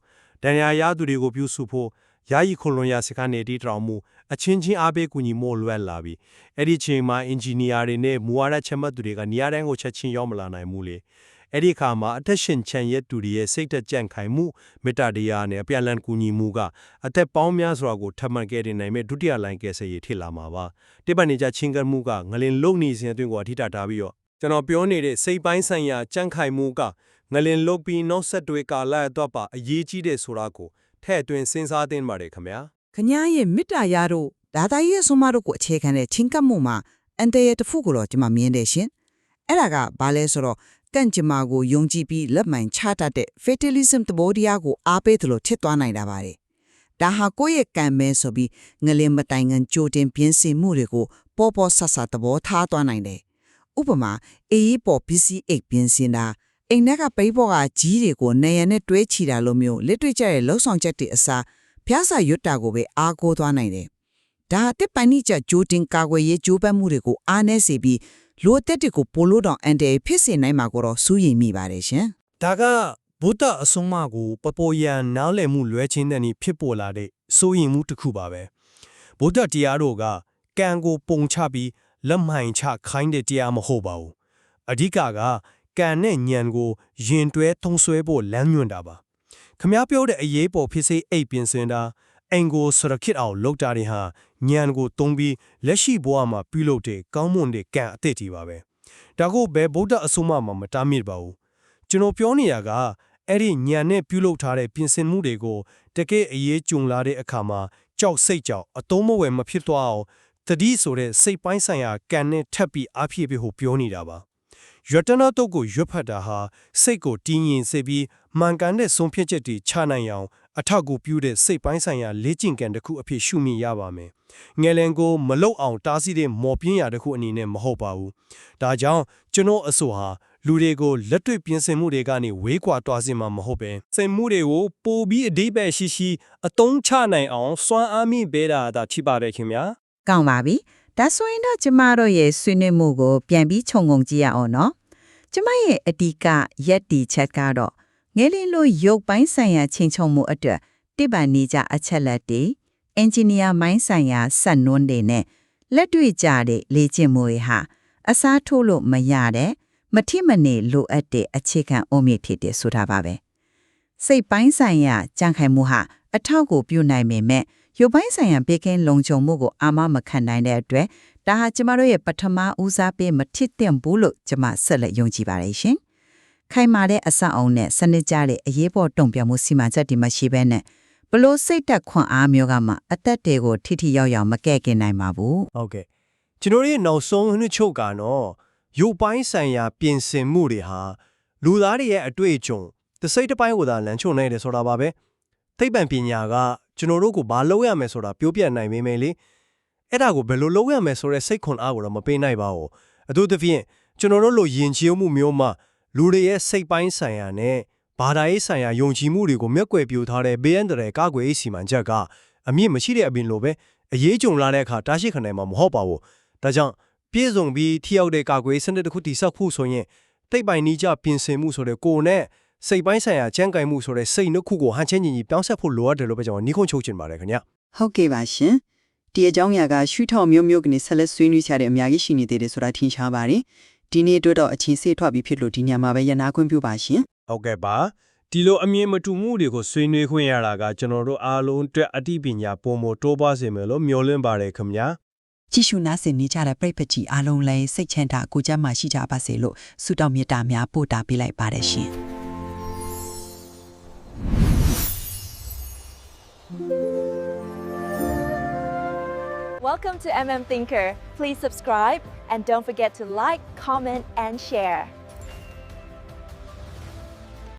ဒဏ်ရာရသူတွေကိုပြုစုဖို့ယာယီခွန်လွန်ရစခန်းနေတီတောင်မှုအချင်းချင်းအားပေးကူညီမှုလွယ်လာပြီအဲ့ဒီချိန်မှာအင်ဂျင်နီယာတွေနဲ့မူဝါဒချက်မှတ်သူတွေကနေရာတိုင်းကိုချက်ချင်းရောက်မလာနိုင်ဘူးလေအဲ့ဒီအခါမှာအသက်ရှင်ချန်ရက်သူတွေရဲ့စိတ်သက်ကြံ့ခိုင်မှုမေတ္တာတရားနဲ့အပြန်အလှန်ကူညီမှုကအသက်ပေါင်းများစွာကိုထပ်မံကယ်တင်နိုင်မဲ့ဒုတိယလိုင်းကယ်ဆယ်ရေးထစ်လာမှာပါတိပ္ပနေကြချင်းကမှုကငလင်လုံနေစဉ်အတွင်းကိုအထိတာထားပြီးတော့ကျွန်တော်ပြောနေတဲ့စိတ်ပိုင်းဆိုင်ရာကြံ့ခိုင်မှုက ငလင်လုတ်ပြီးနောက်ဆက်တွဲကာလအတွက်ပါအရေးကြီးတဲ့ဆိုတာကိုထဲ့အတွင်းစဉ်းစားသင့်ပါတယ်ခင်ဗျာခညာရဲ့မေတ္တာရတို့ဒါသာရဲ့ဆုံးမတို့ကိုအခြေခံတဲ့ချင်းကပ်မှုမှာအန်တရတစ်ဖူကိုတော့ကျွန်မမြင်တယ်ရှင်အဲ့ဒါကဘာလဲဆိုတော့ကန့်ကျမာကိုယုံကြည်ပြီးလက်မှန်ချတတ်တဲ့ fatalism သဘောတရားကိုအားပေးသလိုထစ်သွားနိုင်တာပါတယ်ဒါဟာကိုယ့်ရဲ့ကံမဲဆိုပြီးငလင်မတိုင်ငန်ကြိုတင်ပြင်းစင်မှုတွေကိုပေါ်ပေါ်ဆဆသဘောထားသွားနိုင်တယ်ဥပမာအေးပေါ်ပစ္စည်းအိတ်ပြင်းစင်တာ အိမ်ထဲကပိဘောကကြီးတွေကိုနေရနဲ့တွဲချီတာလိုမျိုးလက်တွေ့ကျရဲ့လှုပ်ဆောင်ချက်တွေအစားဖျားစာရွတ်တာကိုပဲအားကိုးသွားနိုင်တယ်။ဒါတစ်ပန်နိကျဂျိုတင်ကာကွယ်ရေးကြိုးပမ်းမှုတွေကိုအားနည်းစေပြီးလိုအပ်တဲ့တွေကိုပိုလို့တောင်အန်တယ်ဖြစ်စေနိုင်မှာကိုတော့စိုးရိမ်မိပါတယ်ရှင်ဒါကဗုဒ္ဓအဆုံးအမကိုပပေါ်ရန်နားလည်မှုလွဲချင်းတဲ့နည်းဖြစ်ပေါ်လာတဲ့စိုးရင်မှုတစ်ခုပါပဲဗုဒ္ဓတရားတော်ကကံကိုပုံချပြီးလက်မှန်ချခိုင်းတဲ့တရားမဟုတ်ပါဘူးအဓိကက ကံနဲ့ဉာဏ်ကိုရင်တွဲထုံဆွဲဖို့လမ်းညွှန်တာပါခမားပြောတဲ့အရေးပေါ်ဖြစ်စေအိပ်ပြင်စင်တာအင်ကိုစရခစ်အောင်လောက်တာတွေဟာဉာဏ်ကိုသုံးပြီးလက်ရှိဘဝမှာပြုလုပ်တဲ့ကောင်းမွန်တဲ့ကံအသစ်တွေပါပဲဒါကိုဘယ်ဗုဒ္ဓအဆုံးအမမှာမတားမြစ်ပါဘူးကျွန်တော်ပြောနေရကအဲ့ဒီညံနဲ့ပြုလုပ်ထားတဲ့ပြင်ဆင်မှုတွေကိုတကယ်အရေးကြုံလာတဲ့အခါမှာကြောက်စိတ်ကြောက်အတုံးမဝယ်မဖြစ်သွားအောင်တတိဆိုတဲ့စိတ်ပိုင်းဆိုင်ရာကံနဲ့ထပ်ပြီးအားဖြည့်ပြီးဟိုပြောနေတာပါ ရတနာတုတ်ကိုရွတ်ဖတ်တာဟာစိတ်ကိုတင်းရင်စေပြီးမှန်ကန်တဲ့ဆုံးဖြတ်ချက်တွေချနိုင်အောင်အထောက်အကူပြုတဲ့စိတ်ပိုင်းဆိုင်ရာလေ့ကျင့်ကံတစ်ခုအဖြစ်ရှုမြင်ရပါမယ်ငယ်လင်ကိုမလုတ်အောင်တားဆီးတဲ့မော်ပြင်းရာတစ်ခုအနေနဲ့မဟုတ်ပါဘူးဒါကြောင့်ကျွန်တော်အဆိုဟာလူတွေကိုလက်တွေ့ပြင်ဆင်မှုတွေကနေဝေးကွာတွားစေမှာမဟုတ်ပဲစင်မှုတွေကိုပိုပြီးအဓိပ္ပာယ်ရှိရှိအသုံးချနိုင်အောင်စွမ်းအားမိပေးတာဒါဖြစ်ပါတယ်ခင်ဗျာ။ကောင်းပါပြီ။ဒါဆိုရင်တော့ကျမတို့ရဲ့ဆွေးနွေးမှုကိုပြန်ပြီးခြုံငုံကြည့်ရအောင်နော်။ ကျမရဲ့အဓိကရက်တီချက်ကတော့ငယ်လေးလို့ရုပ်ပိုင်းဆိုင်ရာချိန်ချုံမှုအတွက်တိပ္ပံနေကြအချက်လက်တွေအင်ဂျင်နီယာမိုင်းဆိုင်ရာစက်နွန်းတွေနဲ့လက်တွေ့ကြတဲ့လေ့ကျင့်မှုတွေဟာအစားထိုးလို့မရတဲ့မထိမနေလိုအပ်တဲ့အခြေခံအုံမြစ်ဖြစ်တယ်ဆိုတာပါပဲ။စိတ်ပိုင်းဆိုင်ရာကြံ့ခိုင်မှုဟာအထောက်အကူပြုနိုင်ပေမဲ့ရုပ်ပိုင်းဆိုင်ရာဘေးကင်းလုံခြုံမှုကိုအာမမခံနိုင်တဲ့အတွက် ဒါဟာကျမတို့ရဲ့ပထမဦးစားပေးမထစ်သင့်ဘူးလို့ကျမဆက်လက်ယုံကြည်ပါတယ်ရှင်။ခိုင်မာတဲ့အဆောက်အုံနဲ့စနစ်ကျတဲ့အရေးပေါ်တုံ့ပြန်မှုစီမံချက်တွေမရှိဘဲနဲ့ဘလို့စိတ်တက်ခွန်အားမျိုးကမှအသက်တွေကိုထိထိရောက်ရောက်မကဲ့ကင်နိုင်ပါဘူးဟုတ်ကဲ့ကျွန်တော်ရဲ့နောက်ဆုံးနှစ်ချုပ်ကတော့ရုပ်ပိုင်းဆိုင်ရာပြင်ဆင်မှုတွေဟာလူသားတွေရဲ့အတွေ့အကြုံသစိတ်တစ်ပိုင်းကိုသာလမ်းချုံနိုင်တယ်ဆိုတာပါပဲသိပ္ပံပညာကကျွန်တော်တို့ကိုဘာလုပ်ရမယ်ဆိုတာပြောပြနိုင်ပေမဲ့လေ အဲ့ဒါကိုဘယ်လိုလုပ်ရမယ်ဆိုတဲ့စိတ်ခွန်အားကိုတော့မပေးနိုင်ပါဘူးအထူးသဖြင့်ကျွန်တော်တို့လိုယဉ်ကျေးမှုမျိုးမှာလူတွေရဲ့စိတ်ပိုင်းဆိုင်ရာနဲ့ဘာသာရေးဆိုင်ရာယုံကြည်မှုတွေကိုမျက်ကွယ်ပြူထားတဲ့ဘေးအန္တရာယ်ကာကွယ်ရေးစီမံချက်ကအမြင့်မရှိတဲ့အပြင်လိုပဲအရေးကြုံလာတဲ့အခါတားရှိခံနိုင်မှာမဟုတ်ပါဘူးဒါကြောင့်ပြည့်စုံပြီးထိရောက်တဲ့ကာကွယ်ရေးစနစ်တစ်ခုတည်ဆောက်ဖို့ဆိုရင်တိတ်ပိုင်နီးကြပြင်ဆင်မှုဆိုတဲ့ကိုယ်နဲ့စိတ်ပိုင်းဆိုင်ရာကြမ်းကြိုင်မှုဆိုတဲ့စိတ်နှစ်ခုကိုဟန်ချင်းညီညီပြောင်းဆက်ဖို့လိုအပ်တယ်လို့ပဲကျွန်တော်နှီးခွန်းချုပ်ချင်ပါတယ်ခင်ဗျဟုတ်ကဲ့ပါရှင် ဒီအကြောင်းအရာကရှုထောင့်မျိုးမျိုးကနေဆက်လက်ဆွေးနွေးချတဲ့အများကြီးရှိနေသေးတယ်ဆိုတာထင်ရှားပါတယ်ဒီနေ့အတွက်တော့အချင်းစေးထွက်ပြီးဖြစ်လို့ဒီညမှာပဲရနာခွင့်ပြုပါရှင်ဟုတ်ကဲ့ပါဒီလိုအမြင်မတူမှုတွေကိုဆွေးနွေးခွင့်ရတာကကျွန်တော်တို့အားလုံးအတွက်အသိပညာပုံမတိုးပွားစေမယ်လို့မျှော်လင့်ပါတယ်ခင်ဗျာကြည့်ရှုနားဆင်နေကြတဲ့ပရိသတ်ကြီးအားလုံးလည်းစိတ်ချမ်းသာကိုယ်ကျန်းမာရှိကြပါစေလို့ဆုတောင်းမေတ္တာများပို့တာပေးလိုက်ပါတယ်ရှင် Welcome to MM Thinker. Please subscribe and don't forget to like, comment, and share.